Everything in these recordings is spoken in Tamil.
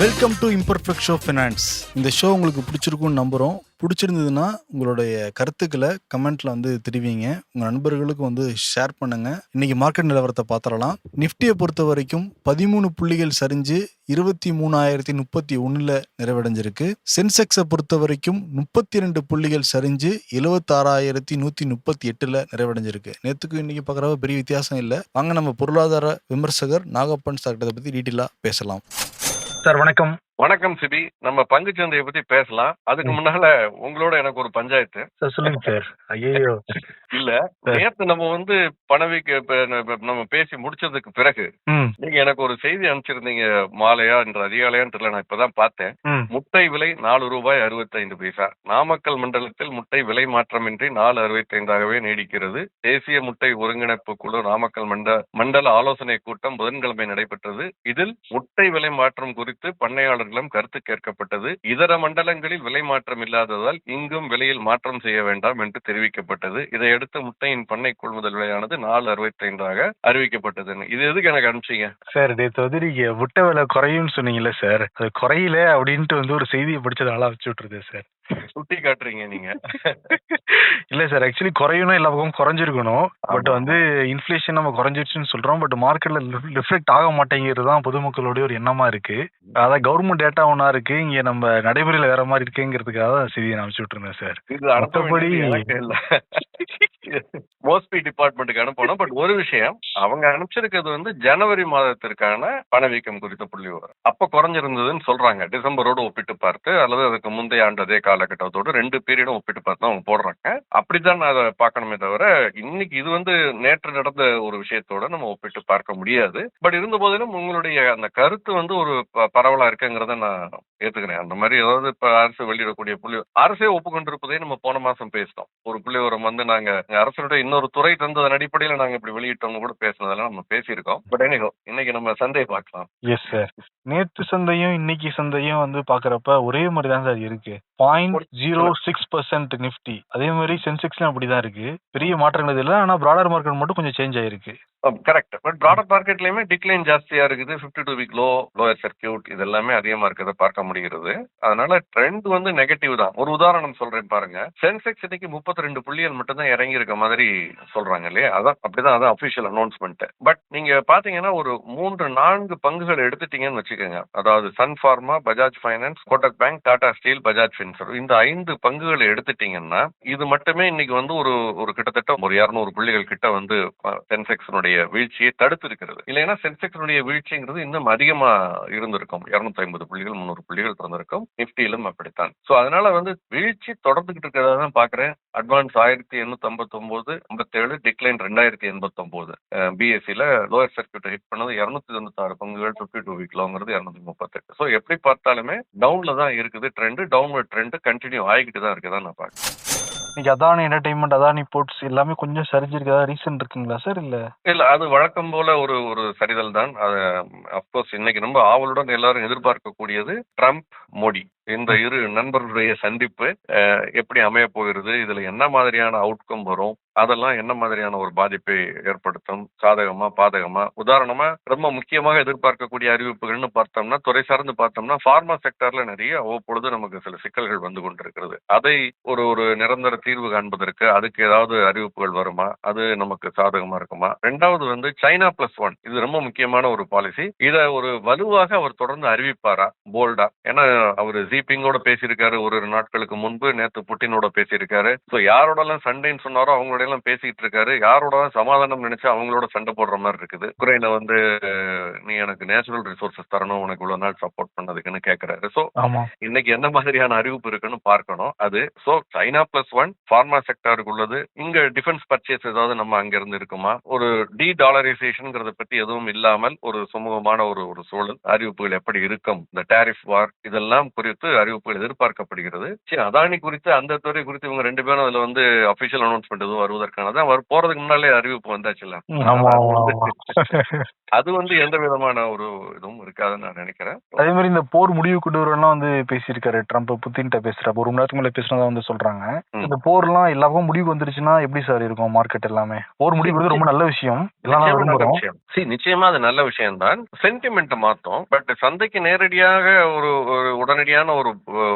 Welcome to imperfect show finance இந்த ஷோ உங்களுக்கு பிடிச்சிருக்கும்னு நம்புகிறோம் பிடிச்சிருந்ததுன்னா உங்களுடைய கருத்துக்களை கமெண்ட்ல வந்து தெரிவிங்க. உங்கள் நண்பர்களுக்கு வந்து ஷேர் பண்ணுங்க. இன்னைக்கு மார்க்கெட் நிலவரத்தை பார்த்துடலாம். நிஃப்டியை பொறுத்த வரைக்கும் பதிமூணு புள்ளிகள் சரிஞ்சு இருபத்தி மூணாயிரத்தி முப்பத்தி ஒன்றில் நிறைவடைஞ்சிருக்கு. சென்செக்ஸை பொறுத்த வரைக்கும் முப்பத்தி ரெண்டு புள்ளிகள் சரிஞ்சு எழுபத்தாறாயிரத்தி நூற்றி முப்பத்தி எட்டில் நிறைவடைஞ்சிருக்கு. நேற்றுக்கு இன்னைக்கு பார்க்குறவ பெரிய வித்தியாசம் இல்லை. வாங்க நம்ம பொருளாதார விமர்சகர் நாகப்பன் சார்கிட்ட பற்றி டீட்டெயிலாக பேசலாம். சார் வணக்கம். வணக்கம் சிபி. நம்ம பங்கு சந்தையை பத்தி பேசலாம். அதுக்கு. முன்னால உங்களோட எனக்கு ஒரு பஞ்சாயத்து. சொல்லுங்க சார். ஐயோ இல்ல. நேத்து நம்ம வந்து பணவீக்க நம்ம பேசி முடிச்சதுக்கு பிறகு நீங்க எனக்கு ஒரு செய்தி அனுப்பிச்சிருந்தீங்க மாலையா என்ற அதிகாலையான்னு தெரியல நான் இப்பதான் பார்த்தேன். முட்டை விலை நாலு ரூபாய் அறுபத்தைந்து பைசா. நாமக்கல் மண்டலத்தில் முட்டை விலை மாற்றமின்றி நாலு அறுபத்தைந்தாகவே நீடிக்கிறது. தேசிய முட்டை ஒருங்கிணைப்பு குழு நாமக்கல் மண்ட மண்டல ஆலோசனை கூட்டம் புதன்கிழமை நடைபெற்றது. இதில் முட்டை விலை மாற்றம் குறித்து பண்ணையாளர்களும் கருத்து கேட்கப்பட்டது. இதர மண்டலங்களில் விலை மாற்றம் இல்லாததால் இங்கும் விலையில் மாற்றம் செய்ய வேண்டாம் என்று தெரிவிக்கப்பட்டது. இதையடுத்து முட்டையின் பண்ணை கொள்முதல் விலையானது நாலு அறுபத்தி ஐந்தாக அறிவிக்கப்பட்டது. இது எதுக்கு எனக்கு அனுப்பிச்சீங்க? சார் நேற்று வந்து நீங்க முட்டை விலை குறையும் சொன்னீங்கல்ல சார். அது குறையல அப்படின்ட்டு வந்து ஒரு செய்தியை படிச்சதால வச்சு விட்டுருது சார். சுட்டி காட்டுறீங்க நீங்க. இல்ல சார் ஆக்சுவலி குறையணும் எல்லா பக்கமும் குறைஞ்சிருக்கணும். பட். வந்து இன்ஃபிளேஷன் நம்ம குறைஞ்சிருச்சுன்னு சொல்றோம். பட் மார்க்கெட்ல ரிஃப்ளெக்ட் ஆக மாட்டேங்கிறது தான் பொதுமக்களுடைய ஒரு எண்ணமா இருக்கு. அதான் கவர்மெண்ட் டேட்டா ஒன்னா இருக்கு. இங்க நம்ம நடைமுறையில வேற மாதிரி இருக்குங்கிறதுக்காக தான் செய்தியை நான் அனுப்பிச்சு விட்டுருந்தேன் சார். இது இல்ல மோஸ்பி டிபார்ட்மெண்ட்டுக்கு அனுப்பணும். பட் ஒரு விஷயம் அவங்க அனுப்பிச்சிருக்கிறது வந்து ஜனவரி மாதத்திற்கான பணவீக்கம் குறித்த புள்ளி விவரம். அப்ப குறைஞ்சிருந்ததுன்னு சொல்றாங்க. டிசம்பரோடு ஒப்பிட்டு பார்த்து அல்லது அதுக்கு முந்தைய ஆண்டு அதே காலகட்டத்தோடு ரெண்டு பீரியடும் ஒப்பிட்டு பார்த்து அவங்க போடுறாங்க. அப்படித்தான் நான் அதை பார்க்கணுமே தவிர இன்னைக்கு இது வந்து நேற்று நடந்த ஒரு விஷயத்தோட நம்ம ஒப்பிட்டு பார்க்க முடியாது. பட் இருந்த போதிலும் உங்களுடைய அந்த கருத்து வந்து ஒரு ப- பரவலா இருக்குங்கிறத நான் ஏத்துக்கிறேன். அந்த மாதிரி ஏதாவது இப்ப அரசு வெளியிடக்கூடிய புள்ளி அரசே ஒப்புக்கொண்டிருப்பதே நம்ம போன மாசம் பேசினோம் ஒரு புள்ளிவரம் வந்து நாங்க அரசனுடைய இன்னொரு துறை தந்ததன் அடிப்படையில நாங்க இப்படி வெளியிட்டோம்னு கூட பேசினதெல்லாம் நம்ம பேசியிருக்கோம். பட் எனக்கு இன்னைக்கு நம்ம சந்தையை பார்க்கலாம். எஸ் சார் நேற்று சந்தையும் இன்னைக்கு சந்தையும் வந்து பாக்குறப்ப ஒரே மாதிரி தான் சார் இருக்கு. Point zero six percent Nifty அதே மாதிரி சென்செக்ஸ்லயும் அப்படிதான் இருக்கு. பெரிய மாற்றங்கள் இல்லை ஆனா பிராடர் மார்க்கெட் மட்டும் கொஞ்சம் சேஞ்ச் ஆயிருக்கு. கரெக்ட் பட் ப்ராடக்ட் மார்க்கெட்லயுமே டிக்ளைன் ஜாஸ்தியா இருக்குது. 52 two week low lower circuit இது எல்லாமே அதிகமா இருக்கிறத பார்க்க முடிகிறது. அதனால ட்ரெண்ட் வந்து நெகட்டிவ் தான். ஒரு உதாரணம் சொல்றேன் பாருங்க. சென்செக்ஸ் இன்னைக்கு 32 ரெண்டு புள்ளிகள் மட்டும் தான் இறங்கி இருக்க மாதிரி சொல்றாங்க இல்லையா? அதான் அப்படிதான் அதான் அபிஷியல் அனௌன்ஸ்மெண்ட் பட் நீங்க பாத்தீங்கன்னா ஒரு மூன்று நான்கு பங்குகள் எடுத்துட்டீங்கன்னு வச்சுக்கோங்க. அதாவது Sun pharma Bajaj finance Kotak bank Tata steel Bajaj sir இந்த ஐந்து பங்குகளை எடுத்துட்டீங்கன்னா இது மட்டுமே இன்னைக்கு வந்து ஒரு ஒரு கிட்டத்தட்ட ஒரு இருநூறு புள்ளிகள் கிட்ட வந்து சென்செக்ஸனுடைய வீழ்ச்சியை தடுத்து இருக்கிறது இல்லைன்னா சென்செக்ஸனுடைய வீழ்ச்சிங்கிறது இன்னும் அதிகமா இருந்திருக்கும். இருநூத்தி ஐம்பது புள்ளிகள் முந்நூறு புள்ளிகள் இருந்திருக்கும் நிப்டியிலும் அப்படித்தான். சோ அதனால வந்து வீழ்ச்சி தொடர்ந்துகிட்டு இருக்கிறதா தான் பாக்குறேன். அட்வான்ஸ் ஆயிரத்தி எண்ணூத்தி ஐம்பத்தி ஐம்பத்தேழு டிக்ளைன் ரெண்டாயிரத்தி எண்பத்தி ஒன்பது பிஎஸ்சியில லோயர் சர்க்கியூட் ஹிட் பண்ணது இரநூத்தி தொண்ணூத்தாறு பங்குகள் பிப்டி டூ வீக் லோங்கிறது முப்பத்தெட்டு. ஸோ எப்படி பார்த்தாலுமே டவுன்ல தான் இருக்குது ட்ரெண்டு டவுன்வர்ட் ட்ரெண்டு கண்டினியூ ஆகிக்கிட்டு தான் இருக்குதா நான் பார்க்குறேன். இன்னைக்கு அதானி என்டர்டைன்மெண்ட் அதானி போர்ட்ஸ் எல்லாமே கொஞ்சம் சரிஞ்சிருக்கா. ரீசன் இருக்குங்களா சார் இல்ல? இல்ல அது வழக்கம் போல ஒரு ஒரு சரிதல் தான். அது அப்கோர்ஸ் இன்னைக்கு ரொம்ப ஆவலுடன் எல்லாரும் எதிர்பார்க்கக்கூடியது ட்ரம்ப் மோடி. இந்த இரு நண்பர்களுடைய சந்திப்பு எப்படி அமைய போகிறது? இதுல என்ன மாதிரியான அவுட்கம் வரும்? அதெல்லாம் என்ன மாதிரியான ஒரு பாதிப்பை ஏற்படுத்தும்? சாதகமா பாதகமா? உதாரணமா ரொம்ப முக்கியமாக எதிர்பார்க்கக்கூடிய அறிவிப்புகள்னு பார்த்தோம்னா துறை சார்ந்து பார்த்தோம்னா ஃபார்மா செக்டர்ல நிறைய அவ்வப்பொழுது நமக்கு சில சிக்கல்கள் வந்து கொண்டிருக்கிறது. அதை ஒரு ஒரு நிரந்தர தீர்வு காண்பதற்கு அதுக்கு ஏதாவது அறிவிப்புகள் வருமா? அது நமக்கு சாதகமா இருக்குமா? ரெண்டாவது வந்து சைனா பிளஸ் ஒன் இது ரொம்ப முக்கியமான ஒரு பாலிசி இதை ஒரு வலுவாக அவர் தொடர்ந்து அறிவிப்பாரா? போல்டா ஏன்னா அவர் ஜிபிங்கோட பேசியிருக்காரு. ஒரு ஒரு நாட்களுக்கு முன்பு நேத்து புட்டினோட பேசியிருக்காரு. ஸோ யாரோடலாம் சண்டைன்னு சொன்னாரோ அவங்களோட எல்லாம் பேசிட்டு இருக்காரு. யாரோட சமாதானம் நினைச்சு அவங்களோட சண்டை போடுற மாதிரி இருக்குது. உக்ரைனை வந்து நீ எனக்கு நேச்சுரல் ரிசோர்சஸ் தரணும் உனக்கு இவ்வளவு நாள் சப்போர்ட் பண்ணதுக்குன்னு கேட்கறாரு ஆமா. இன்னைக்கு என்ன மாதிரியான அறிவிப்பு இருக்குன்னு பார்க்கணும். அது so China plus one pharma செக்டருக்கு உள்ளது. இங்க டிஃபென்ஸ் பர்ச்சேஸ் ஏதாவது நம்ம அங்க இருந்து இருக்குமா? ஒரு டி டாலரைசேஷன்ங்கிறத பத்தி எதுவும் இல்லாமல் ஒரு சுமூகமான ஒரு ஒரு சூழல். அறிவிப்புகள் எப்படி இருக்கும்? இந்த டாரிஃப் வார் இதெல்லாம் குறித்து அறிவிப்புகள் எதிர்பார்க்கப்படுகிறது. சரி அதானி குறித்து அந்த துறை குறித்து இவங்க ரெண்டு பேரும் அதுல வந்து அபிஷியல் அனௌன்ஸ்மெண்ட் எதுவும் வருவதா வருவதற்கானதான் அவர் போறதுக்கு முன்னாலே அறிவிப்பு வந்தாச்சுல்ல. ஆமா அது வந்து எந்த விதமான ஒரு இதுவும் இருக்காதுன்னு நான் நினைக்கிறேன். அதே மாதிரி இந்த போர் முடிவு கொண்டு வரலாம் வந்து பேசியிருக்காரு ட்ரம்ப். புத்தின்ட்ட பேசுறப்ப ஒரு மணி நேரத்துக்கு மேல பேசுனதா வந்து சொல்றாங்க. இந்த போர்லாம் எல்லாருக்கும் முடிவு வந்துருச்சுன்னா எப்படி சார் இருக்கும் மார்க்கெட் எல்லாமே? போர் முடிவு ரொம்ப நல்ல விஷயம். எல்லாம் நிச்சயமா அது நல்ல விஷயம். தான் சென்டிமெண்ட் மாத்தும். பட் சந்தைக்கு நேரடியாக ஒரு ஒரு உடனடியான ஒரு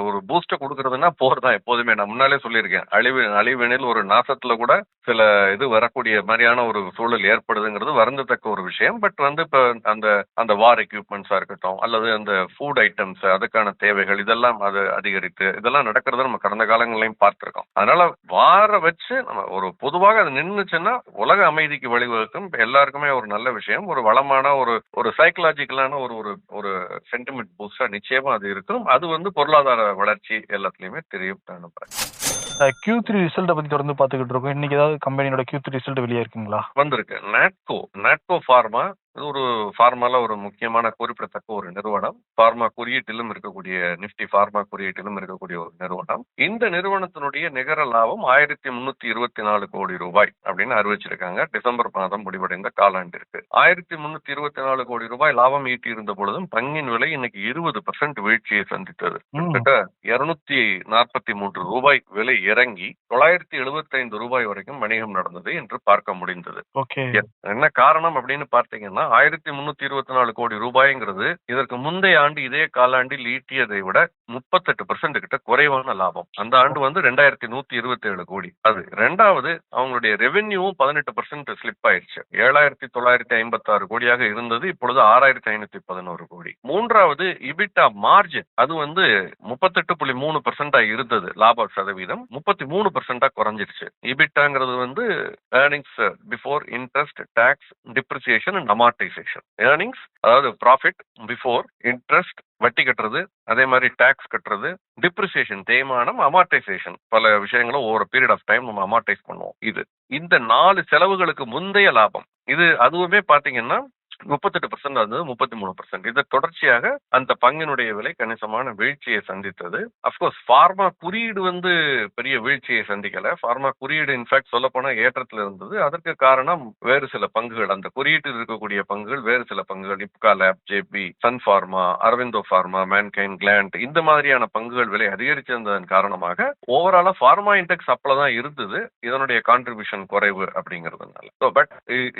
ஒரு பூஸ்ட கொடுக்கறதுன்னா போர் தான் எப்போதுமே. நான் முன்னாலே சொல்லியிருக்கேன். அழிவு அழிவினில் ஒரு நாசத்துல கூட சில இது வரக்கூடிய மாதிரியான ஒரு சூழல் ஏற்படுதுங்கிறது வருந்தத்தக்க ஒரு விஷயம். பட் வந்து இப்போ அந்த அந்த வார் எக்யூப்மெண்ட்ஸா இருக்கட்டும் அல்லது அந்த ஃபுட் ஐட்டம்ஸ் அதுக்கான தேவைகள் இதெல்லாம் அது அதிகரித்து இதெல்லாம் நடக்கிறத நம்ம கடந்த காலங்களையும் பார்த்துருக்கோம். அதனால வார வச்சு நம்ம ஒரு பொதுவாக அது நின்றுச்சுன்னா உலக அமைதிக்கு வழிவகுக்கும். எல்லாருக்குமே ஒரு நல்ல விஷயம். ஒரு வளமான ஒரு ஒரு சைக்கலாஜிக்கலான ஒரு ஒரு ஒரு சென்டிமெண்ட் பூஸ்டா நிச்சயமா அது இருக்கும். அது வந்து பொருளாதார வளர்ச்சி எல்லாத்துலயுமே தெரியும் நான் நம்புறேன். கியூ த்ரீ ரிசல்ட்டை பத்தி தொடர்ந்து பாத்துக்கிட்டு இருக்கோம். இன்னைக்கு ஏதாவது கம்பெனியோட கியூ த்ரீ ரிசல்ட் வெளியே இருக்குங்களா? வந்திருக்கு. நாட்கோ நாட்கோ ஃபார்மா இது ஒரு ஃபார்மால ஒரு முக்கியமான குறிப்பிடத்தக்க ஒரு நிறுவனம். ஃபார்மா குறியீட்டிலும் இருக்கக்கூடிய நிப்டி ஃபார்மா குறியீட்டிலும் இருக்கக்கூடிய ஒரு நிறுவனம். இந்த நிறுவனத்தினுடைய நிகர லாபம் ஆயிரத்தி முன்னூத்தி இருபத்தி நாலு கோடி ரூபாய் அப்படின்னு அறிவிச்சிருக்காங்க. டிசம்பர் மாதம் முடிவடைந்த காலாண்டிற்கு. ஆயிரத்தி முன்னூத்தி இருபத்தி நாலு கோடி ரூபாய் லாபம் ஈட்டி இருந்த பொழுதும் பங்கின் விலை இன்னைக்கு இருபது பர்சன்ட் வீழ்ச்சியை சந்தித்தது. கிட்டத்தட்ட இருநூத்தி நாற்பத்தி மூன்று ரூபாய் விலை இறங்கி தொள்ளாயிரத்தி எழுபத்தி ஐந்து ரூபாய் வரைக்கும் வணிகம் நடந்தது என்று பார்க்க முடிந்தது. என்ன காரணம் அப்படின்னு பார்த்தீங்கன்னா ஆயிரத்தி முன்னூத்தி இருபத்தி நாலு கோடி ரூபாய்ங்கிறது இதற்கு முந்தைய ஆண்டு இதே காலாண்டில் ஈட்டியதை விட முப்பத்தெட்டு பர்சன்ட் கிட்ட குறைவான லாபம். அந்த ஆண்டு வந்து ரெண்டாயிரத்தி நூத்தி இருபத்தி ஏழு கோடி. அது ரெண்டாவது அவங்களுடைய ரெவென்யூவும் பதினெட்டு பர்சன்ட் ஸ்லிப் ஆயிடுச்சு. ஏழாயிரத்தி தொள்ளாயிரத்தி ஐம்பத்தி ஆறு கோடியாக இருந்தது இப்பொழுது ஆறாயிரத்தி ஐநூத்தி பதினோரு கோடி. மூன்றாவது இபிட்டா மார்ஜின் அது வந்து முப்பத்தெட்டு புள்ளி மூணு பர்சன்டா இருந்தது லாப சதவீதம். முப்பத்தி மூணு பர்சன்டா குறைஞ்சிருச்சு. இபிட்டாங்கிறது வந்து earnings before interest tax depreciation and amortisation earnings அதாவது ப்ராஃபிட் பிஃபோர் இன்ட்ரெஸ்ட் வட்டி கட்டுறது அதே மாதிரி டாக்ஸ் கட்டுறது டிப்ரிசியேஷன் தேய்மானம் அமார்டைசேஷன் பல விஷயங்களும் ஒவ்வொரு பீரியட் ஆஃப் டைம் நம்ம அமார்டைஸ் பண்ணுவோம். இது. இந்த நாலு செலவுகளுக்கு முந்தைய லாபம். இது அதுவுமே பாத்தீங்கன்னா முப்பத்தெட்டு பர்சன்ட் இருந்தது முப்பத்தி மூணு பர்சன்ட் இது தொடர்ச்சியாக அந்த பங்கினுடைய விலை கணிசமான வீழ்ச்சியை சந்தித்தது. அப்கோர்ஸ் ஃபார்மா குறியீடு வந்து பெரிய வீழ்ச்சியை சந்திக்கல. ஃபார்மா குறியீடு இன்ஃபேக்ட் சொல்ல போனா ஏற்றத்தில் இருந்தது. அதற்கு காரணம் வேறு சில பங்குகள். அந்த குறியீட்டில் இருக்கக்கூடிய பங்குகள் வேறு சில பங்குகள். Ipca lab JB Sun pharma Aurobindo pharma Mankind Gland இந்த மாதிரியான பங்குகள் விலை அதிகரிச்சிருந்ததன் காரணமாக ஓவராலா ஃபார்மா இண்டெக்ஸ் அப்பளதான் இருந்தது. இதனுடைய கான்ட்ரிபியூஷன் குறைவு அப்படிங்கிறதுனால. ஸோ பட்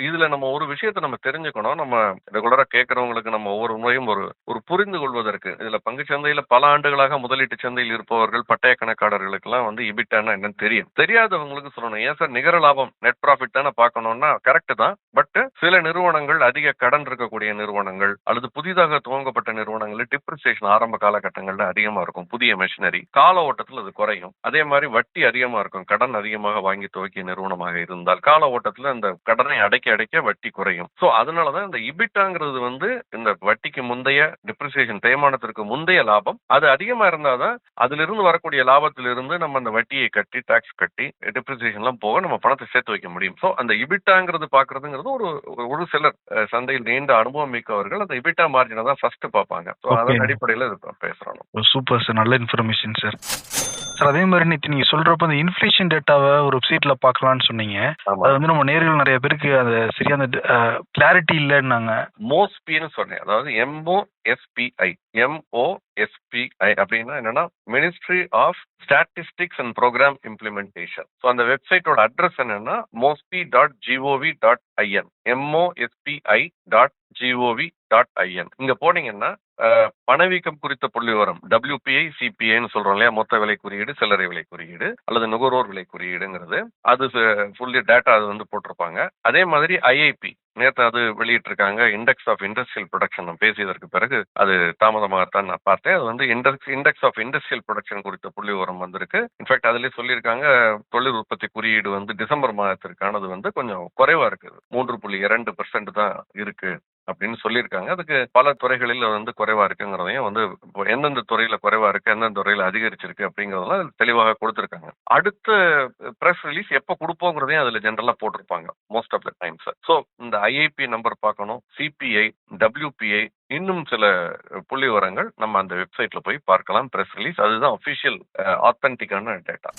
இதுல நம்ம ஒரு விஷயத்தை நம்ம தெரிஞ்சுக்கணும். நம்ம ரெகுலரா கேட்கறவங்களுக்கு நம்ம ஒவ்வொரு முறையும் ஒரு ஒரு புரிந்து கொள்வதற்கு இதுல பங்கு சந்தையில பல ஆண்டுகளாக முதலீட்டு சந்தையில் இருப்பவர்கள் பட்டய கணக்காளர்களுக்கு எல்லாம் வந்து இபிட்டானா என்னன்னு தெரியும். தெரியாதவங்களுக்கு சொல்லணும். ஏன் சார்? நிகர லாபம் நெட் ப்ராஃபிட் தானே பார்க்கணும்னா கரெக்ட் தான். பட் சில நிறுவனங்கள் அதிக கடன் இருக்கக்கூடிய நிறுவனங்கள் அல்லது புதிதாக துவங்கப்பட்ட நிறுவனங்கள் டிப்ரிசியேஷன் ஆரம்ப காலகட்டங்கள்ல அதிகமா இருக்கும். புதிய மெஷினரி கால ஓட்டத்தில் அது குறையும். அதே மாதிரி வட்டி அதிகமா இருக்கும். கடன் அதிகமாக வாங்கி துவக்கிய நிறுவனமாக இருந்தால் கால ஓட்டத்தில் அந்த கடனை அடைக்க அடைக்க வட்டி குறையும். சோ அதனாலதான் இந்த இபிட்டாங்கிறது வந்து இந்த வட்டிக்கு முந்தைய டிப்ரிசியேஷன் தேய்மானத்திற்கு முந்தைய லாபம். அது அதிகமா இருந்தாதான் அதுல இருந்து வரக்கூடிய லாபத்திலிருந்து நம்ம அந்த வட்டியை கட்டி டாக்ஸ் கட்டி டிப்ரிசியேஷன் எல்லாம் போக நம்ம பணத்தை சேர்த்து வைக்க முடியும். சோ அந்த இபிட்டாங்கிறது பாக்குறதுங்கிறது ஒரு ஒரு சிலர் சந்தையில் நீண்ட அனுபவம் மிக்கவர்கள் அந்த இபிட்டா மார்ஜினை தான் ஃபர்ஸ்ட் பார்ப்பாங்க. ஸோ. அதன் அடிப்படையில் பேசுறோம். Super sir. நல்ல இன்ஃபர்மேஷன் சார். சார் அதே மாதிரி நேற்று நீங்க சொல்றப்ப இந்த இன்ஃபிளேஷன் டேட்டாவை ஒரு வெப்சைட்ல பார்க்கலாம்னு சொன்னீங்க. அது வந்து நம்ம நேர்கள் நிறைய பேருக்கு அது சரியா அந்த கிளாரிட்டி இல்லைன்னாங்க. மோஸ்பின்னு சொன்னேன். அதாவது எம்ஓ எஸ்பிஐ எம்ஓ எஸ்பிஐ அப்படின்னா என்னன்னா ministry of statistics and programme implementation so அந்த வெப்சைட்டோட அட்ரஸ் என்னன்னா MOSPI dot gov dot in MOSPI dot gov dot in இங்க போனீங்கன்னா பணவீக்கம் குறித்த புள்ளி விவரம் டபிள்யூபிஐ சிபிஐன்னு சொல்றோம் இல்லையா மொத்த விலை குறியீடு சில்லறை விலை குறியீடு அல்லது நுகர்வோர் விலை குறியீடுங்கிறது. அது ஃபுல்லி டேட்டா அது வந்து போட்டிருப்பாங்க. அதே மாதிரி ஐஐபி நேற்று அது வெளியிட்டிருக்காங்க. இண்டெக்ஸ் ஆஃப் இண்டஸ்ட்ரியல் ப்ரொடக்ஷன் நான் பேசியதற்கு பிறகு அது தாமதமாகத்தான் நான் பார்த்தேன். அது வந்து index index of industrial production குறித்த புள்ளி உரம் வந்திருக்கு இன்ஃபேக்ட் அதுலேயே சொல்லியிருக்காங்க தொழில் உற்பத்தி குறியீடு வந்து டிசம்பர் மாதத்திற்கானது வந்து கொஞ்சம் குறைவா இருக்குது. மூன்று புள்ளி இரண்டு பெர்சென்ட் தான் இருக்கு. அப்படின்னு சொல்லியிருக்காங்க. அதுக்கு பல துறைகளில் வந்து குறைவா இருக்குங்கிறதையும் வந்து இப்போ எந்தெந்த துறையில குறைவா இருக்கு எந்தெந்த துறையில அதிகரிச்சிருக்கு அப்படிங்கறதெல்லாம் தெளிவாக கொடுத்திருக்காங்க. அடுத்த பிரஸ் ரிலீஸ் எப்போ கொடுப்போங்கிறதையும் அதுல ஜென்ரலா போட்டிருப்பாங்க most of the times so இந்த ஐஐபி நம்பர் பார்க்கணும் சிபிஐ டபிள்யூபிஐ இன்னும் சில புள்ளி விவரங்கள் நம்ம அந்த வெப்சைட்ல போய் பார்க்கலாம் பிரஸ் ரிலீஸ் அதுதான் அஃபிஷியல் ஆத்தன்டிக்கான டேட்டா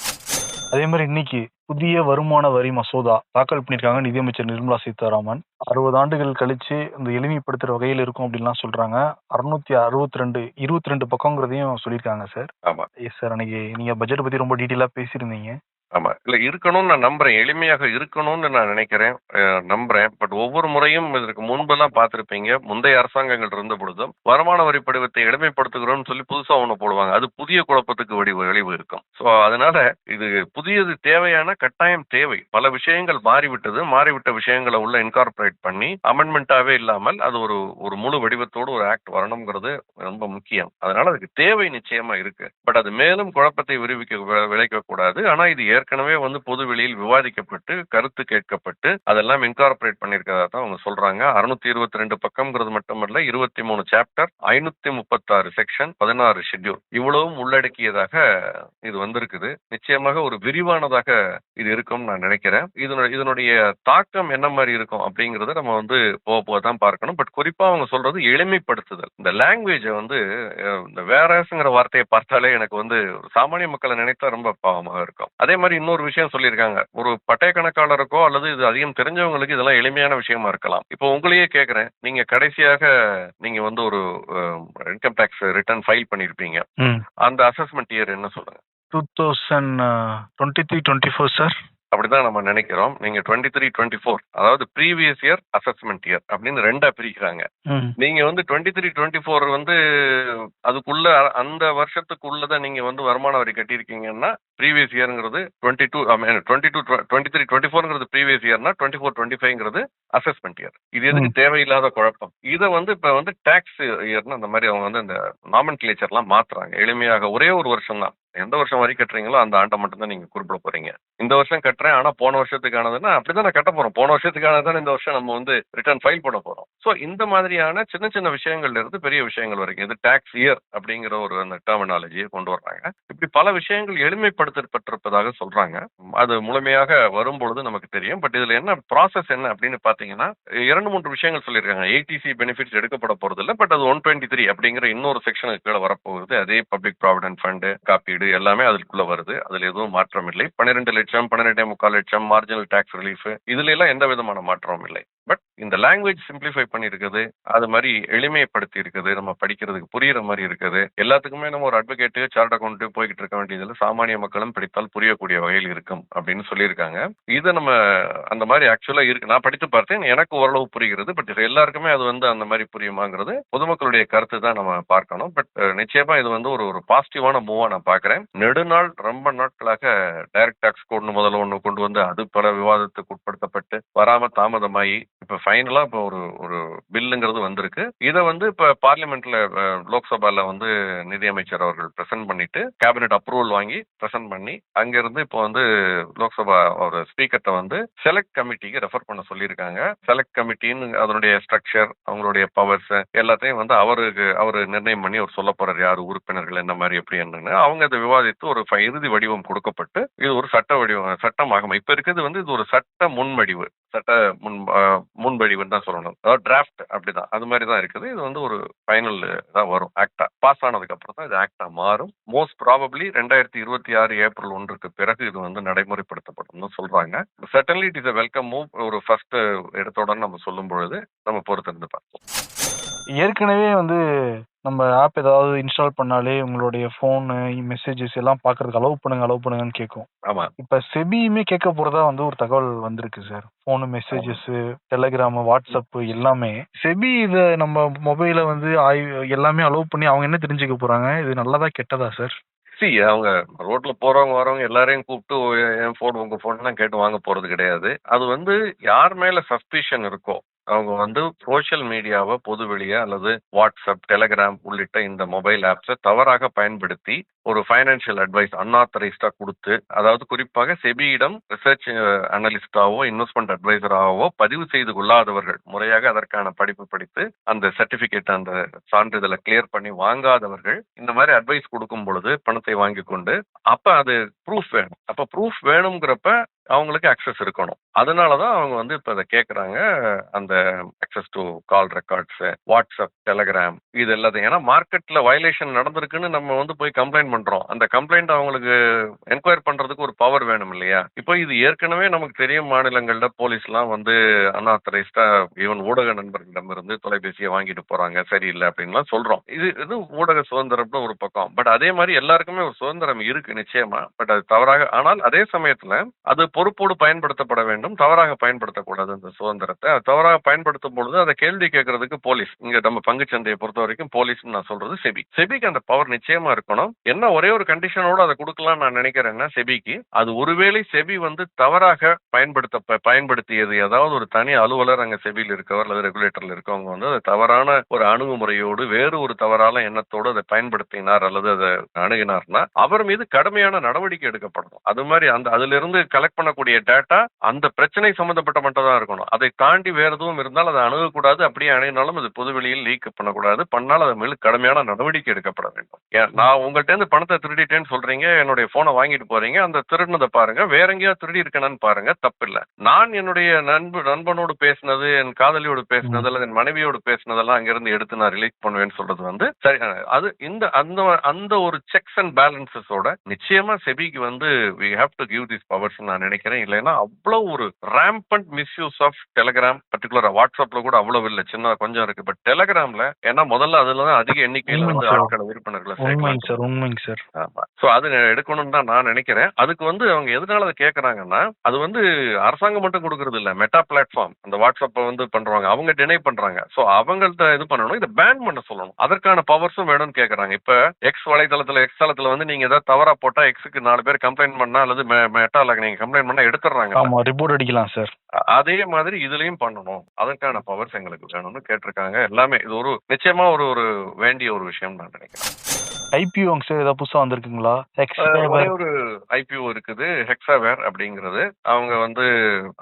அதே மாதிரி இன்னைக்கு புதிய வருமான வரி மசோதா தாக்கல் பண்ணியிருக்காங்க நிதியமைச்சர் நிர்மலா சீதாராமன். அறுபது ஆண்டுகள் கழிச்சு இந்த எளிமைப்படுத்துற வகையில் இருக்கும் அப்படின்லாம் சொல்றாங்க. அறுநூத்தி அறுபத்தி ரெண்டு இருபத்தி ரெண்டு பக்கங்கிறதையும் சொல்லியிருக்காங்க சார். ஆமா. எஸ் சார் அன்னைக்கு நீங்க பட்ஜெட் பத்தி ரொம்ப டீட்டெயிலா பேசியிருந்தீங்க. ஆமா. இல்ல இருக்கணும்னு நான் நம்புறேன். எளிமையாக இருக்கணும்னு நான் நினைக்கிறேன். நம்புகிறேன் நம்புறேன். பட் ஒவ்வொரு முறையும் இதற்கு முன்பெல்லாம் பார்த்துருப்பீங்க. முந்தைய அரசாங்கங்கள் இருந்த பொழுதும் வருமான வரி படிவத்தை எளிமைப்படுத்துகிறோம்னு சொல்லி புதுசா ஒண்ணு போடுவாங்க. அது புதிய குழப்பத்துக்கு வடிவ விளைவு இருக்கும். ஸோ அதனால இது புதியது தேவையான கட்டாயம் தேவை. பல விஷயங்கள் மாறிவிட்டது. மாறிவிட்ட விஷயங்களை உள்ள இன்கார்பரேட் பண்ணி அமெண்ட்மெண்ட்டாகவே இல்லாமல் அது ஒரு ஒரு முழு வடிவத்தோடு ஒரு ஆக்ட் வரணுங்கிறது ரொம்ப முக்கியம். அதனால அதுக்கு தேவை நிச்சயமா இருக்கு. பட் அது மேலும் குழப்பத்தை விரிவிக்க விளைவிக்க கூடாது ஆனா இது ஏற்கனவே வந்து பொது வெளியில் விவாதிக்கப்பட்டு கருத்து கேட்கப்பட்டு அதெல்லாம் இன்கார்பரேட் பண்ணியிருக்கிறதா தான் அவங்க சொல்றாங்க. அறுநூத்தி இருபத்தி ரெண்டு பக்கம்ங்கிறது மட்டுமல்ல இருபத்தி மூணு சாப்டர் ஐநூத்தி முப்பத்தாறு செக்ஷன் பதினாறு ஷெட்யூல் இவ்வளவும் உள்ளடக்கியதாக இது வந்திருக்குது. நிச்சயமாக ஒரு விரிவானதாக இது இருக்கும்னு நான் நினைக்கிறேன். இதனுடைய இதனுடைய தாக்கம் என்ன மாதிரி இருக்கும் அப்படிங்கறத நம்ம வந்து போக போக தான் பார்க்கணும். பட் குறிப்பா அவங்க சொல்றது எளிமைப்படுத்துதல். இந்த லாங்குவேஜை வந்து இந்த வேறங்கிற வார்த்தையை பார்த்தாலே எனக்கு வந்து சாமானிய மக்களை நினைத்தா ரொம்ப பாவமாக இருக்கும். அதே மாதிரி இன்னொரு விஷயம் சொல்லியிருக்காங்க. ஒரு பட்டய கணக்காளருக்கோ அல்லது இது அதிகம் தெரிஞ்சவங்களுக்கு இதெல்லாம் எளிமையான விஷயமா இருக்கலாம். இப்போ உங்களையே கேட்குறேன் நீங்க கடைசியாக நீங்க வந்து ஒரு இன்கம் டேக்ஸ் ரிட்டர்ன் ஃபைல் பண்ணியிருப்பீங்க அந்த அசஸ்மெண்ட் இயர் என்ன சொல்லுங்க? Two thousand twenty three twenty four sir. அப்படிதான் நம்ம நினைக்கிறோம். நீங்க டுவெண்ட்டி த்ரீ டுவெண்ட்டி ஃபோர் அதாவது ப்ரீவியஸ் இயர் அசஸ்மெண்ட் இயர் அப்படின்னு ரெண்டா பிரிக்கிறாங்க. நீங்க வந்து டுவெண்ட்டி த்ரீ டுவெண்ட்டி ஃபோர் வந்து அதுக்குள்ள அந்த வருஷத்துக்குள்ளதான் நீங்க வந்து வருமான வரி கட்டியிருக்கீங்கன்னா previous இயர்ங்கிறது twenty two twenty two twenty three twenty ஃபோர்ங்கிறது previous இயர்னா டுவெண்ட்டி ஃபோர் டுவெண்ட்டி ஃபைவ்ங்கிறது அசஸ்மெண்ட் இயர் இது எதுக்கு தேவையில்லாத குழப்பம்? இதை வந்து இப்ப வந்து டாக்ஸ் இயர்னு அந்த மாதிரி அவங்க வந்து இந்த நாமன் கிளேச்சர்லாம் மாத்துறாங்க. எளிமையாக ஒரே ஒரு வருஷம் தான் எந்த வருஷம் வரி கட்டுறீங்களோ அந்த ஆண்டை மட்டும்தான் நீங்கள் நீங்க குறிப்பிட போறீங்க. இந்த வருஷம் கட்டுறேன். ஆனா போன வருஷத்துக்கானதுன்னா அப்படிதான் நான் கட்ட போறோம். போன வருஷத்துக்கானதான் இந்த வருஷம் நம்ம வந்து ரிட்டர்ன் ஃபைல் பண்ண போறோம். ஸோ இந்த மாதிரியான சின்ன சின்ன விஷயங்கள்ல இருந்து பெரிய விஷயங்கள் வரைக்கும் இது டாக்ஸ் இயர் அப்படிங்கிற ஒரு அந்த டெர்மினாலஜியை கொண்டு வர்றாங்க. இப்படி பல விஷயங்கள் எளிமைப்படுத்தப்பட்டிருப்பதாக சொல்றாங்க. அது முழுமையாக வரும்பொழுது நமக்கு தெரியும். பட் இதுல என்ன ப்ராசஸ் என்ன அப்படின்னு பாத்தீங்கன்னா இரண்டு மூன்று விஷயங்கள் சொல்லியிருக்காங்க. ஏடிசி பெனிஃபிட்ஸ் எடுக்கப்பட போறது இல்லை பட் அது ஒன் டுவெண்ட்டி த்ரீ அப்படிங்கிற இன்னொரு செக்ஷனுக்கு கீழே வரப்போகுது. அதே பப்ளிக் ப்ராவிடன்ட் ஃபண்டு காப்பீடு எல்லாமே அதுக்குள்ள வருது. அதுல எதுவும் மாற்றம் இல்லை பன்னிரெண்டு லட்சம் பன்னிரெண்டே முக்கால் லட்சம் மார்ஜினல் டாக்ஸ் ரிலீஃப் இதுல எல்லாம் எந்த விதமான மாற்றமும் இல்லை. பட் இந்த லாங்குவேஜ் சிம்பிளிஃபை பண்ணியிருக்குது அது மாதிரி எளிமைப்படுத்தி இருக்குது நம்ம படிக்கிறதுக்கு புரியுற மாதிரி இருக்குது. எல்லாத்துக்குமே நம்ம ஒரு அட்வொகேட்டு சார்ட் அக்கௌண்ட் போய்கிட்டு இருக்க வேண்டியதில்லை சாமானிய மக்களும் படித்தால் புரியக்கூடிய வகையில் இருக்கும் அப்படின்னு சொல்லியிருக்காங்க. இதை நம்ம அந்த மாதிரி ஆக்சுவலா இருக்கு. நான் படித்து பார்த்தேன் எனக்கு ஓரளவு புரிகிறது பட் எல்லாருக்குமே அது வந்து அந்த மாதிரி புரியுமாங்கிறது பொதுமக்களுடைய கருத்து தான் நம்ம பார்க்கணும். பட் நிச்சயமா இது வந்து ஒரு ஒரு பாசிட்டிவான மூவா நான் பார்க்குறேன். நெடுநாள் ரொம்ப நாட்களாக டைரக்ட் டாக்ஸ் கோட்னு முதல்ல ஒன்று கொண்டு வந்து அது பல விவாதத்துக்கு உட்படுத்தப்பட்டு வராம தாமதமாகி இப்ப ஃபைனலா இப்போ ஒரு ஒரு பில்லுங்கிறது வந்திருக்கு. இதை வந்து இப்ப பார்லிமெண்ட்ல லோக்சபால வந்து நிதியமைச்சர் அவர்கள் பிரசன்ட் பண்ணிட்டு கேபினெட் அப்ரூவல் வாங்கி பிரசன்ட் பண்ணி அங்கிருந்து இப்போ வந்து லோக்சபா ஒரு ஸ்பீக்கர்ட்ட வந்து செலக்ட் கமிட்டிக்கு ரெஃபர் பண்ண சொல்லியிருக்காங்க. செலக்ட் கமிட்டின்னு அதனுடைய ஸ்ட்ரக்சர் அவங்களுடைய பவர்ஸ் எல்லாத்தையும் வந்து அவருக்கு அவர் நிர்ணயம் பண்ணி அவர் சொல்ல போறார். யார் உறுப்பினர்கள் என்ன மாதிரி எப்படி என்னன்னு. அவங்க அதை விவாதித்து ஒரு இறுதி வடிவம் கொடுக்கப்பட்டு இது ஒரு சட்ட வடிவம் சட்டமாகும். இப்ப இருக்கிறது வந்து இது ஒரு சட்ட முன்வடிவு. சட்ட முன் அஹ், முன்வடிவுன்னு தான் சொல்லணும். அதாவது டிராஃப்ட் அப்படிதான். அது மாதிரி தான் இருக்குது. இது வந்து ஒரு ஃபைனல் தான் வரும் ஆக்டா பாஸ் ஆனதுக்கு அப்புறம் தான் இது ஆக்டா மாறும். மோஸ்ட் ப்ராபப்ளி ரெண்டாயிரத்தி இருபத்தி ஆறு ஏப்ரல் ஒன்றுக்கு பிறகு இது வந்து நடைமுறைப்படுத்தப்படும் சொல்றாங்க. Suddenly it is a welcome move ஒரு ஃபர்ஸ்ட் இடத்தோட நம்ம சொல்லும் பொழுது நம்ம பொறுத்திருந்து பார்ப்போம். ஏற்கனவே வந்து நம்ம ஆப் ஏதாவது இன்ஸ்டால் பண்ணாலே உங்களுடைய ஃபோனு மெசேஜஸ் எல்லாம் பார்க்கறதுக்கு அலோவ் பண்ணுங்க அலோவ் பண்ணுங்கன்னு கேட்கும் ஆமா. இப்ப செபியுமே கேட்க போறதா வந்து ஒரு தகவல் வந்திருக்கு sir phone messages Telegram WhatsApp எல்லாமே. செபி இத நம்ம மொபைல வந்து ஆய்வு எல்லாமே அலோவ் பண்ணி அவங்க என்ன தெரிஞ்சுக்க போறாங்க? இது நல்லதா கெட்டதா சார் சி அவங்க ரோட்ல போறவங்க வரவங்க எல்லாரையும் கூப்பிட்டு "ஓ, என் போன் உங்க போன் கேட்டு வாங்க போறது கிடையாது. அது வந்து யார் மேல சஸ்பிஷன் இருக்கோ அவங்க வந்து சோஷியல் மீடியாவை பொதுவெளிய அல்லது வாட்ஸ்அப் டெலகிராம் உள்ளிட்ட இந்த மொபைல் ஆப்ஸை தவறாக பயன்படுத்தி ஒரு பைனான்சியல் அட்வைஸ் அன்ஆத்தரைஸ்டா கொடுத்து அதாவது குறிப்பாக செபியிடம் ரிசர்ச் அனலிஸ்டாவோ இன்வெஸ்ட்மெண்ட் அட்வைசராகவோ பதிவு செய்து கொள்ளாதவர்கள் முறையாக அதற்கான படிப்பு படித்து அந்த சர்டிபிகேட் அந்த சான்றிதழை கிளியர் பண்ணி வாங்காதவர்கள் இந்த மாதிரி அட்வைஸ் கொடுக்கும் பொழுது பணத்தை வாங்கி கொண்டு அப்ப அது ப்ரூஃப் வேணும். அப்ப ப்ரூஃப் வேணுங்கிறப்ப அவங்களுக்கு அக்சஸ் இருக்கணும். அதனால தான் அவங்க வந்து இப்போ அதை கேட்குறாங்க அந்த access to call records WhatsApp Telegram இது எல்லாத்தையும். ஏன்னா மார்க்கெட்டில் வயலேஷன் நடந்திருக்குன்னு நம்ம வந்து போய் கம்ப்ளைண்ட் பண்ணுறோம் அந்த கம்ப்ளைண்ட் அவங்களுக்கு என்கொயர் பண்ணுறதுக்கு ஒரு பவர் வேணும் இல்லையா? இப்போ இது ஏற்கனவே நமக்கு தெரியும் மாநிலங்களில் போலீஸ்லாம் வந்து அன்ஆத்தரைஸ்டாக ஈவன் ஊடக நண்பர்களிடமிருந்து தொலைபேசியை வாங்கிட்டு போகிறாங்க சரியில்லை அப்படின்லாம் சொல்கிறோம் இது இது ஊடக சுதந்திரம்னு ஒரு பக்கம். பட் அதே மாதிரி எல்லாருக்குமே ஒரு சுதந்திரம் இருக்குது நிச்சயமாக பட் அது தவறாக ஆனால் அதே சமயத்தில் அது பொறுப்போடு பயன்படுத்தப்பட வேண்டும். தவறாக பயன்படுத்தக்கூடாது அந்த சுதந்திரத்தை. அது தவறாக பயன்படுத்தும் பொழுது அதை கேள்வி கேட்கறதுக்கு போலீஸ் இங்க நம்ம பங்குச்சந்தையை பொறுத்த வரைக்கும் போலீஸ்னு நான் சொல்றது செபி. செபிக்கு அந்த பவர் நிச்சயமா இருக்கணும். என்ன ஒரே ஒரு கண்டிஷனோட அதை கொடுக்கலாம் நான் நினைக்கிறேன்னா செபிக்கு அது ஒருவேளை செபி வந்து தவறாக பயன்படுத்த ப- பயன்படுத்தியது ஏதாவது ஒரு தனி அலுவலர் அங்க செபியில் இருக்கவர் அல்லது ரெகுலேட்டர்ல இருக்கவங்க வந்து அதை தவறான ஒரு அணுகுமுறையோடு வேறு ஒரு தவறான எண்ணத்தோடு அதை பயன்படுத்தினார் அல்லது அதை அணுகினார்னா அவர் மீது கடுமையான நடவடிக்கை எடுக்கப்படணும். அது மாதிரி அந்த அதுல இருந்து கலெக்ட் பண்ணக்கூடிய டேட்டா அந்த பிரச்சனை சம்பந்தப்பட்ட மட்டும் தான் இருக்கணும். அதை தாண்டி வேற எதுவும் இருந்தால் அதை அணுகக்கூடாது. அப்படியே அணுகினாலும் அது பொதுவெளியில் லீக் பண்ணக்கூடாது. பண்ணால் அது மேல கடுமையான நடவடிக்கை எடுக்கப்பட வேண்டும். ஏன்? நான் உங்கள்ட்ட இருந்து பணத்தை திருடிட்டேன்னு சொல்றீங்க என்னுடைய போனை வாங்கிட்டு போறீங்க அந்த திருடினதை பாருங்க வேற எங்கேயா திருடி இருக்கணும்னு பாருங்க தப்பில்ல. நான் என்னுடைய நண்பு நண்பனோடு பேசினது என் காதலியோடு பேசினது அல்லது என் மனைவியோடு பேசினதெல்லாம் அங்கிருந்து எடுத்து நான் ரிலீஸ் பண்ணுவேன்னு சொல்றது வந்து சரி. அது இந்த அந்த அந்த ஒரு செக்ஸ் அண்ட் பேலன்சஸோட நிச்சயமா செபிக்கு வந்து we have to give this powers நான் நினைக்கிறேன். இல்லைன்னா அவ்வளவு ஒரு ரேம்பண்ட் மிஸ்யூஸ் ஆஃப் டெலகிராம் பர்டிகுலரா வாட்ஸ்அப்ல கூட அவ்வளவு இல்லை. சின்ன கொஞ்சம் இருக்கு. பட் டெலகிராம்ல ஏன்னா முதல்ல அதுல தான் அதிக எண்ணிக்கையில வந்து. ஆட்களை உண்மைங்க சேர்க்கலாம் சார் உண்மைங்க சார். ஆமா. சோ அது எடுக்கணும்னு தான் நான் நினைக்கிறேன். அதுக்கு வந்து அவங்க எதனால அதை கேக்குறாங்கன்னா அது வந்து அரசாங்கம் மட்டும் கொடுக்கறது இல்ல. மெட்டா பிளாட்ஃபார்ம் அந்த வாட்ஸ்அப்பை வந்து பண்றாங்க அவங்க டினை பண்றாங்க. சோ அவங்கள்ட்ட இது பண்ணணும். இதை பேன் பண்ண சொல்லணும். அதற்கான பவர்ஸும் வேணும்னு கேக்குறாங்க. இப்ப எக்ஸ் வலைதளத்துல எக்ஸ் தளத்துல வந்து நீங்க ஏதாவது தவறா போட்டா எக்ஸுக்கு நாலு பேர் கம்ப்ளைண்ட் பண்ணா அல்லது மெட்டால நீங்க கம்ப்ளைண்ட் பண்ணா எடுத்துடுறாங்க. அடிக்கலாம் சார். அதே மாதிரி இதுலயும் பண்ணணும். அதற்கான பவர்ஸ் எங்களுக்கு வேணும்னு கேட்டிருக்காங்க. எல்லாமே இது ஒரு நிச்சயமா ஒரு ஒரு வேண்டிய ஒரு விஷயம் நான் நினைக்கிறேன். ஐபிஓங்க சார் ஏதாவது புதுசா வந்திருக்குங்களா? ஒரே ஒரு ஐபிஓ இருக்குது ஹெக்ஸாவேர் அப்படிங்கிறது. அவங்க வந்து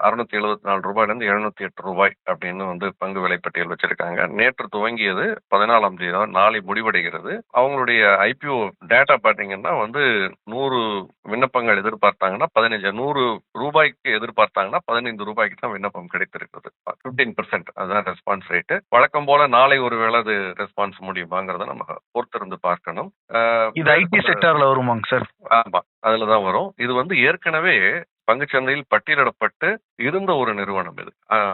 அறுநூத்தி எழுபத்தி நாலு ரூபாயில இருந்து எழுநூத்தி எட்டு ரூபாய் அப்படின்னு வந்து பங்கு விலைப்பட்டியல் வச்சிருக்காங்க. நேற்று துவங்கியது பதினாலாம் தேதி நாளை முடிவடைகிறது. அவங்களுடைய ஐபிஓ டேட்டா பாத்தீங்கன்னா வந்து நூறு விண்ணப்பங்கள் எதிர்பார்த்தாங்கன்னா பதினஞ்சு நூறு ரூபாய்க்கு எதிர்பார்த்தாங்கன்னா பதினைந்து ரூபாய்க்கு தான் விண்ணப்பம் கிடைத்திருக்கிறது. பிப்டீன் பர்சன்ட் அதுதான் ரெஸ்பான்ஸ் ரேட்டு வழக்கம் போல நாளை ஒருவேளை அது ரெஸ்பான்ஸ் முடியுமாங்கிறத நம்ம பொறுத்திருந்து பார்க்கணும். இது ஐடி செக்டார்ல வருமாங்க சார். ஆமா அதுலதான் வரும். இது வந்து ஏற்கனவே பங்குச்சந்தையில் பட்டியலிடப்பட்டு இருந்த ஒரு நிறுவனம் இது.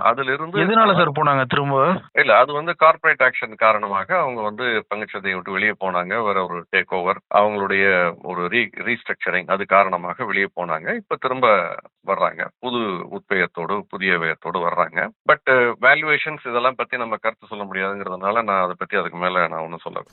அதுல இருந்து எதனால சார் போனாங்க? திரும்ப? இல்ல அது வந்து கார்ப்பரேட் ஆக்ஷன் காரணமாக அவங்க வந்து பங்குச்சந்தையை விட்டு வெளியே போனாங்க. வேற ஒரு டேக் ஓவர் அவங்களுடைய ஒரு ரீ ரீஸ்ட்ரக்சரிங் அது காரணமாக வெளியே போனாங்க. இப்ப திரும்ப வர்றாங்க. புது உத்வேகத்தோடு புதிய வேகத்தோடு வர்றாங்க. பட் வேல்யூவேஷன்ஸ் இதெல்லாம் பத்தி நம்ம கருத்து சொல்ல முடியாதுங்கிறதுனால நான் அதை பத்தி அதுக்கு மேல நான் ஒன்றும் சொல்ல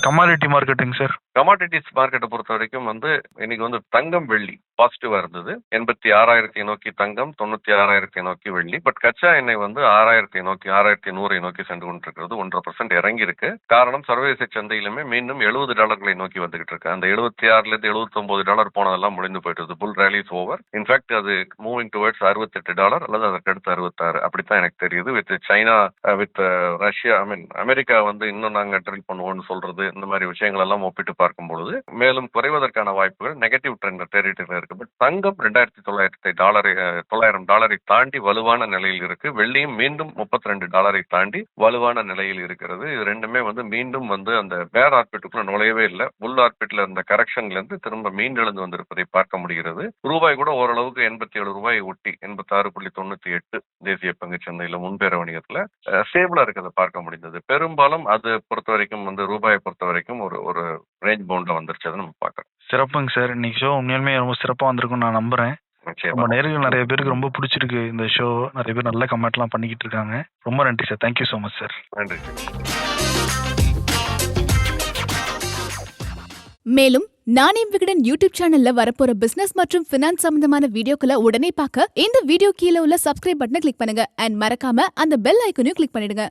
கமாடிட்டி மார்க்கெட்டுங்க சார் கமாடிட்டிஸ் மார்க்கெட்டை பொறுத்த வரைக்கும் வந்து இன்னைக்கு வந்து தங்கம் வெள்ளி பாசிட்டிவா இருந்தது. எண்பத்தி ஆறாயிரத்தை நோக்கி தங்கம் தொண்ணூத்தி ஆறாயிரத்தை நோக்கி வெள்ளி. பட் கச்சா எண்ணெய் வந்து ஆறாயிரத்தி நோக்கி ஆறாயிரத்தி நூறை நோக்கி சென்று கொண்டிருக்கிறது. ஒன்றரை பர்சன்ட் இறங்கி இருக்கு காரணம் சர்வதேச சந்தையிலுமே மீண்டும் எழுபது டாலர்களை நோக்கி வந்துகிட்டு இருக்கு. அந்த எழுபத்தி ஆறுல இருந்து எழுபத்தி ஒன்பது டாலர் போனதெல்லாம் முடிந்து போயிட்டு bull rallies over in fact அது மூவிங் டுவர்ட்ஸ் அறுபத்தெட்டு டாலர் அல்லது அதற்கு அடுத்து அறுபத்தாறு. அப்படித்தான் எனக்கு தெரியுது. With China with Russia I mean America வந்து இன்னும் நாங்க ட்ரில் பண்ணுவோம்னு சொல்றது இந்த மாதிரி விஷயங்கள் எல்லாம் ஒப்பிட்டு பார்க்கும் பொழுது மேலும் குறைவதற்கான வாய்ப்புகள் நெகட்டிவ் ட்ரெண்ட் டெரிட்டரியில் இருக்கு. பட் தங்கம் ரெண்டாயிரத்தி தொள்ளாயிரத்தி டாலரை தொள்ளாயிரம் டாலரை தாண்டி வலுவான நிலையில் இருக்கு. வெள்ளியும் மீண்டும் முப்பத்தி ரெண்டு டாலரை தாண்டி வலுவான நிலையில் இருக்கிறது. இது ரெண்டுமே வந்து மீண்டும் வந்து அந்த பேர் ஆர்பிட்டுக்குள்ள நுழையவே இல்லை. புல் ஆர்பிட்ல இருந்த கரெக்ஷன்ல இருந்து திரும்ப மீண்டெழுந்து வந்திருப்பதை பார்க்க முடிகிறது. ரூபாய் கூட ஓரளவுக்கு எண்பத்தி ஏழு ரூபாய் ஒட்டி எண்பத்தி ஆறு புள்ளி தொண்ணூத்தி எட்டு தேசிய பங்கு சந்தையில முன்பேற வணிகத்துல ஸ்டேபிளா இருக்கிறத பார்க்க முடிந்தது. பெரும்பாலும் அது பொறுத்த வரைக்கும் வந்து ரூபாயை பொறுத்த வரைக்கும் ஒரு ஒரு ரேஞ்ச் பவுண்ட்ல வந்துருச்சு அதை நம்ம பார்க்கறோம் சிறப்புங்க சார். இன்னைக்கு ஷோ உண்மையாலுமே ரொம்ப சிறப்பா வந்திருக்கும்னு நான் நம்புறேன். நம்ம நேர்கள் நிறைய பேருக்கு ரொம்ப பிடிச்சிருக்கு இந்த ஷோ நிறைய பேர் நல்ல கமெண்ட்லாம் பண்ணிக்கிட்டு இருக்காங்க. ரொம்ப நன்றி sir. Thank you so much sir நன்றி. மேலும் நானே விகடன் யூடியூப் சேனல்ல வரப்போற பிசினஸ் மற்றும் பினான்ஸ் சம்பந்தமான வீடியோக்களை உடனே பார்க்க இந்த வீடியோ கீழே உள்ள சப்ஸ்கிரைப் பட்டனை கிளிக் பண்ணுங்க. அண்ட் மறக்காம அந்த பெல் ஐக்கனையும் கிளிக் பண்ணிடுங்க.